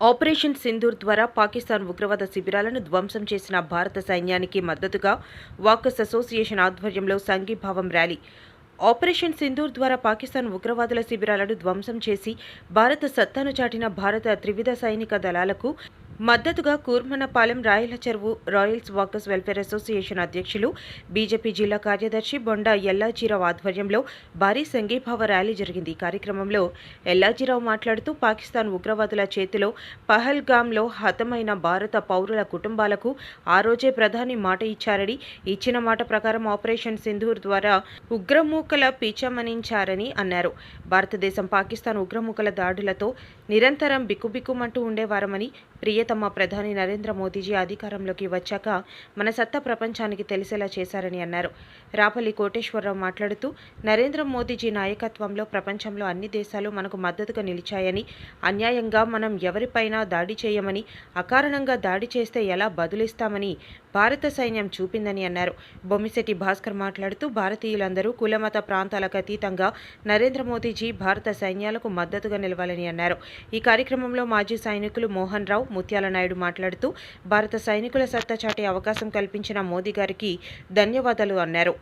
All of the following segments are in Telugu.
ఆపరేషన్ సింధూర్ ద్వారా పాకిస్తాన్ ఉగ్రవాద శిబిరాలను ధ్వంసం చేసిన భారత సైన్యానికి మద్దతుగా వాకస్ అసోసియేషన్ ఆధ్వర్యంలో సంఘీభావం ర్యాలీ. ఆపరేషన్ సింధూర్ ద్వారా పాకిస్తాన్ ఉగ్రవాదుల శిబిరాలను ధ్వంసం చేసి భారత సత్తాను చాటిన భారత త్రివిధ సైనిక దళాలకు మద్దతుగా Kurmanapalem Rayala Cheruvu royals walkers welfare association అధ్యక్షులు బీజేపీ జిల్లా కార్యదర్శి బొండా ఎల్లాజీరావు ఆధ్వర్యంలో భారీ సంఘీభావ ర్యాలీ జరిగింది. ఈ కార్యక్రమంలో ఎల్లాజీరావు మాట్లాడుతూ పాకిస్తాన్ ఉగ్రవాదుల చేతిలో పహల్గామ్లో హతమైన భారత పౌరుల కుటుంబాలకు ఆ రోజే ప్రధాని మాట ఇచ్చారని ఇచ్చిన మాట ప్రకారం ఆపరేషన్ సింధూర్ ద్వారా ఉగ్రమూకల పీచమనించారని అన్నారు. భారతదేశం పాకిస్తాన్ ఉగ్రమూకల దాడులతో నిరంతరం బిక్కుబిక్కుమంటూ ఉండేవారమని ప్రియ తమ ప్రధాని నరేంద్ర మోదీజీ అధికారంలోకి వచ్చాక మన సత్తా ప్రపంచానికి తెలిసేలా చేశారని అన్నారు. రాపల్లి కోటేశ్వరరావు మాట్లాడుతూ నరేంద్ర మోదీజీ నాయకత్వంలో ప్రపంచంలో అన్ని దేశాలు మనకు మద్దతుగా నిలిచాయని అన్యాయంగా మనం ఎవరిపైనా దాడి చేయమని అకారణంగా దాడి చేస్తే ఎలా బదులిస్తామని భారత సైన్యం చూపిందని అన్నారు. బొమ్మిశెట్టి భాస్కర్ మాట్లాడుతూ భారతీయులందరూ కులమత ప్రాంతాలకు అతీతంగా నరేంద్ర మోదీజీ భారత సైన్యాలకు మద్దతుగా నిలవాలని అన్నారు. ఈ కార్యక్రమంలో మాజీ సైనికులు మోహన్ రావు ముత్యాల నాయుడు మాట్లాడుతూ భారత సైనికుల సత్తా చాటే అవకాశం కల్పించిన మోదీ గారికి ధన్యవాదాలు అన్నారు.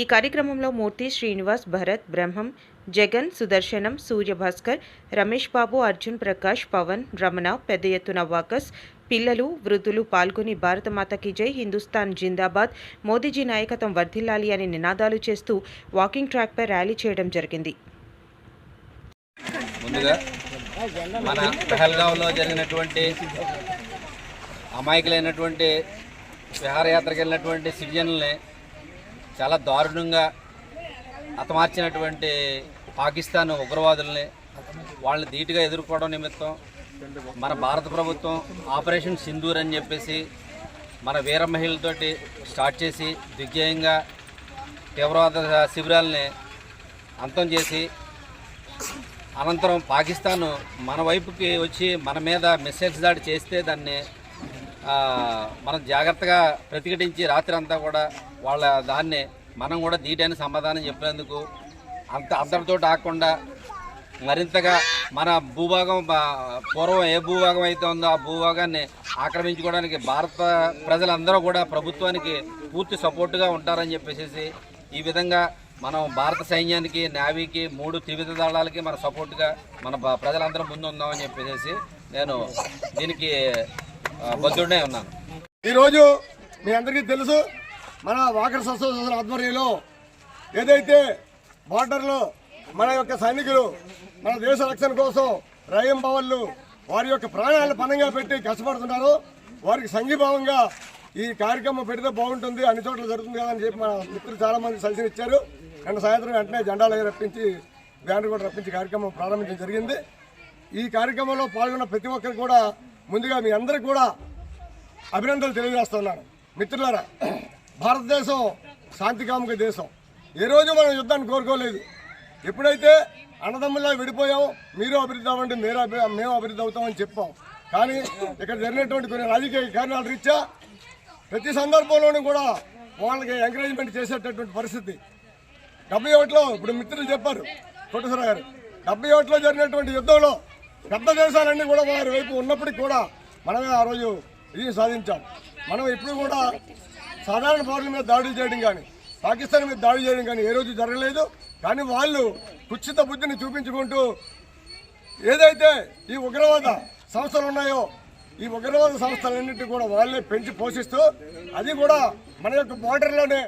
ఈ కార్యక్రమంలో మూర్తి శ్రీనివాస్ భరత్ బ్రహ్మం జగన్ సుదర్శనం సూర్యభాస్కర్ రమేష్ బాబు అర్జున్ ప్రకాష్ పవన్ రమణ పెద్ద ఎత్తున వాకస్ పిల్లలు వృద్ధులు పాల్గొని భారతమాతకి జై హిందుస్థాన్ జిందాబాద్ మోదీజీ నాయకత్వం వర్ధిల్లాలి అని నినాదాలు చేస్తూ వాకింగ్ ట్రాక్పై ర్యాలీ చేయడం జరిగింది. మన పెహల్గావ్లో జరిగినటువంటి అమాయకులైనటువంటి విహారయాత్రకు వెళ్ళినటువంటి సిటిజన్లని చాలా దారుణంగా హతమార్చినటువంటి పాకిస్తాన్ ఉగ్రవాదుల్ని వాళ్ళని ధీటుగా ఎదుర్కోవడం నిమిత్తం మన భారత ప్రభుత్వం ఆపరేషన్ సింధూర్ అని చెప్పేసి మన వీర మహిళలతోటి స్టార్ట్ చేసి దిగ్జయంగా తీవ్రవాద శిబిరాలని అంతం చేసి అనంతరం పాకిస్తాన్ మన వైపుకి వచ్చి మన మీద మిస్సైల్స్ దాడి చేస్తే దాన్ని మనం జాగ్రత్తగా ప్రతిఘటించి రాత్రి అంతా కూడా వాళ్ళ దాన్ని మనం కూడా దీటైన సమాధానం చెప్పినందుకు అంత అందరితో ఆకుండా మరింతగా మన భూభాగం బా- పూర్వం ఏ భూభాగం అయితే ఉందో ఆ భూభాగాన్ని ఆక్రమించుకోవడానికి భారత ప్రజలందరూ కూడా ప్రభుత్వానికి పూర్తి సపోర్టుగా ఉంటారని చెప్పేసి ఈ విధంగా మనం భారత సైన్యానికి నావీకి మూడు త్రివిధ దళాలకి మన సపోర్ట్గా మన ప్రజలందరం ముందు ఉందామని చెప్పేసి నేను దీనికి ఆ, ఉన్నాను. ఈరోజు మీ అందరికీ తెలుసు మన వాకర్స్ అసోసియేషన్ ఆధ్వర్యంలో ఏదైతే బార్డర్లో మన యొక్క సైనికులు మన దేశ రక్షణ కోసం రయం భవన్లు వారి యొక్క ప్రాణాలను పణంగా పెట్టి కష్టపడుతున్నారు వారికి సంఘీభావంగా ఈ కార్యక్రమం పెడితే బాగుంటుంది అన్ని చోట్ల జరుగుతుంది కదా అని చెప్పి మన మిత్రులు చాలామంది సజెషన్ ఇచ్చారు. నిన్న సాయంత్రం వెంటనే జెండాలు రప్పించి బ్యానర్ కూడా రప్పించి కార్యక్రమం ప్రారంభించడం జరిగింది. ఈ కార్యక్రమంలో పాల్గొన్న ప్రతి ఒక్కరు కూడా ముందుగా మీ అందరికీ కూడా అభినందనలు తెలియజేస్తున్నాను. మిత్రులారా భారతదేశం శాంతికాముక దేశం. ఏ రోజు మనం యుద్ధాన్ని కోరుకోలేదు. ఎప్పుడైతే అన్నదమ్ముల్లా విడిపోయాం మీరు అభివృద్ధి అవ్వండి మీరు మేము అభివృద్ధి అవుతామని చెప్పాం. కానీ ఇక్కడ జరిగినటువంటి కొన్ని రాజకీయ కారణాల రీత్యా ప్రతి సందర్భంలోనూ కూడా వాళ్ళకి ఎంకరేజ్మెంట్ చేసేటటువంటి పరిస్థితి. డెబ్బై ఒకటిలో ఇప్పుడు మిత్రులు చెప్పారు కోటేశ్వర గారు. డెబ్బై ఒకటిలో జరిగినటువంటి యుద్ధంలో పెద్ద దేశాలన్నీ కూడా వారి వైపు ఉన్నప్పటికీ కూడా మనమే ఆ రోజు విజయం సాధించాం. మనం ఇప్పుడు కూడా సాధారణ పౌరుల మీద దాడులు చేయడం కానీ పాకిస్తాన్ మీద దాడి చేయడం కానీ ఏ రోజు జరగలేదు. కానీ వాళ్ళు కుచిత బుద్ధిని చూపించుకుంటూ ఏదైతే ఈ ఉగ్రవాద సంస్థలు ఉన్నాయో ఈ ఉగ్రవాద సంస్థలన్నింటినీ కూడా వాళ్ళే పెంచి పోషిస్తూ అది కూడా మన యొక్క బార్డర్లోనే